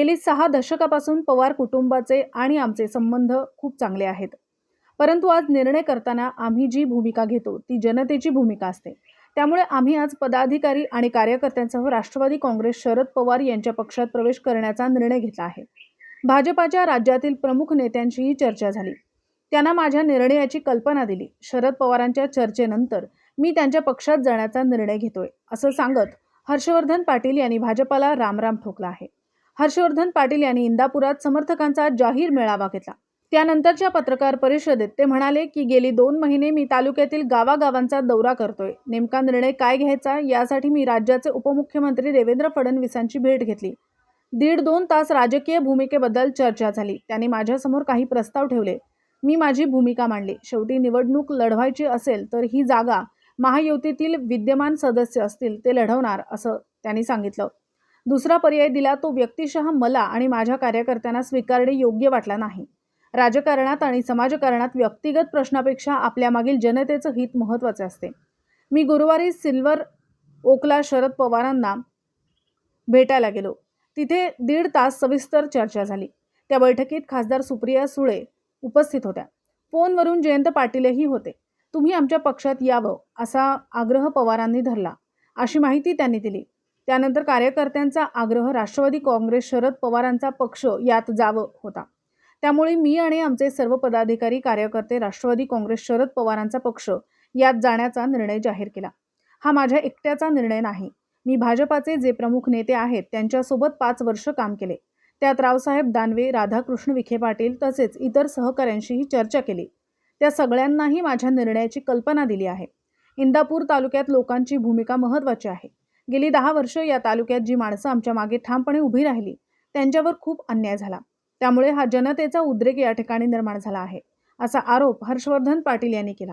गेली सहा दशकापासून पवार कुटुंबाचे आणि आमचे संबंध खूप चांगले आहेत. परंतु आज निर्णय करताना आम्ही जी भूमिका घेतो ती जनतेची भूमिका असते. त्यामुळे आम्ही आज पदाधिकारी आणि कार्यकर्त्यांसह राष्ट्रवादी काँग्रेस शरद पवार यांच्या पक्षात प्रवेश करण्याचा निर्णय घेतला आहे. भाजपाच्या राज्यातील प्रमुख नेत्यांशीही चर्चा झाली. त्यांना माझ्या निर्णयाची कल्पना दिली. शरद पवारांच्या चर्चेनंतर मी त्यांच्या पक्षात जाण्याचा निर्णय घेतोय असं सांगत हर्षवर्धन पाटील यांनी भाजपाला रामराम ठोकला आहे. हर्षवर्धन पाटील यांनी इंदापुरात समर्थकांचा जाहीर मेळावा घेतला. त्यानंतरच्या पत्रकार परिषदेत ते म्हणाले की गेली दोन महिने मी तालुक्यातील गावागावांचा दौरा करतोय. नेमका निर्णय काय घ्यायचा यासाठी मी राज्याचे उपमुख्यमंत्री देवेंद्र फडणवीसांची भेट घेतली. दीड दोन तास राजकीय भूमिकेबद्दल चर्चा झाली. त्यांनी माझ्यासमोर काही प्रस्ताव ठेवले. मी माझी भूमिका मांडली. शेवटी निवडणूक लढवायची असेल तर ही जागा महायुतीतील विद्यमान सदस्य असतील ते लढवणार असं त्यांनी सांगितलं. दुसरा पर्याय दिला तो व्यक्तिशः मला आणि माझ्या कार्यकर्त्यांना स्वीकारणे योग्य वाटला नाही. राजकारणात आणि समाजकारणात व्यक्तिगत प्रश्नापेक्षा आपल्यामागील जनतेचं हित महत्त्वाचे असते. मी गुरुवारी सिल्वर ओकला शरद पवारांना भेटायला गेलो. तिथे दीड तास सविस्तर चर्चा झाली. त्या बैठकीत खासदार सुप्रिया सुळे उपस्थित होत्या. फोनवरून जयंत पाटीलही होते. तुम्ही आमच्या पक्षात यावं असा आग्रह पवारांनी धरला. अशी माहिती त्यांनी दिली. त्यानंतर कार्यकर्त्यांचा आग्रह राष्ट्रवादी काँग्रेस शरद पवारांचा पक्ष यात जावं होता. त्यामुळे मी आणि आमचे सर्व पदाधिकारी कार्यकर्ते राष्ट्रवादी काँग्रेस शरद पवारांचा पक्ष यात जाण्याचा निर्णय जाहीर केला. हा माझ्या एकट्याचा निर्णय नाही. मी भाजपाचे जे प्रमुख नेते आहेत त्यांच्यासोबत पाच वर्ष काम केले. त्यात रावसाहेब दानवे राधाकृष्ण विखे पाटील तसेच इतर सहकाऱ्यांशीही चर्चा केली. त्या सगळ्यांनाही माझ्या निर्णयाची कल्पना दिली आहे. इंदापूर तालुक्यात लोकांची भूमिका महत्त्वाची आहे. गेली दहा वर्ष या तालुक्यात जी माणसं आमच्या मागे ठामपणे उभी राहिली त्यांच्यावर खूप अन्याय झाला. त्यामुळे हा जनतेचा उद्रेक या ठिकाणी निर्माण झाला आहे असा आरोप हर्षवर्धन पाटील यांनी केला.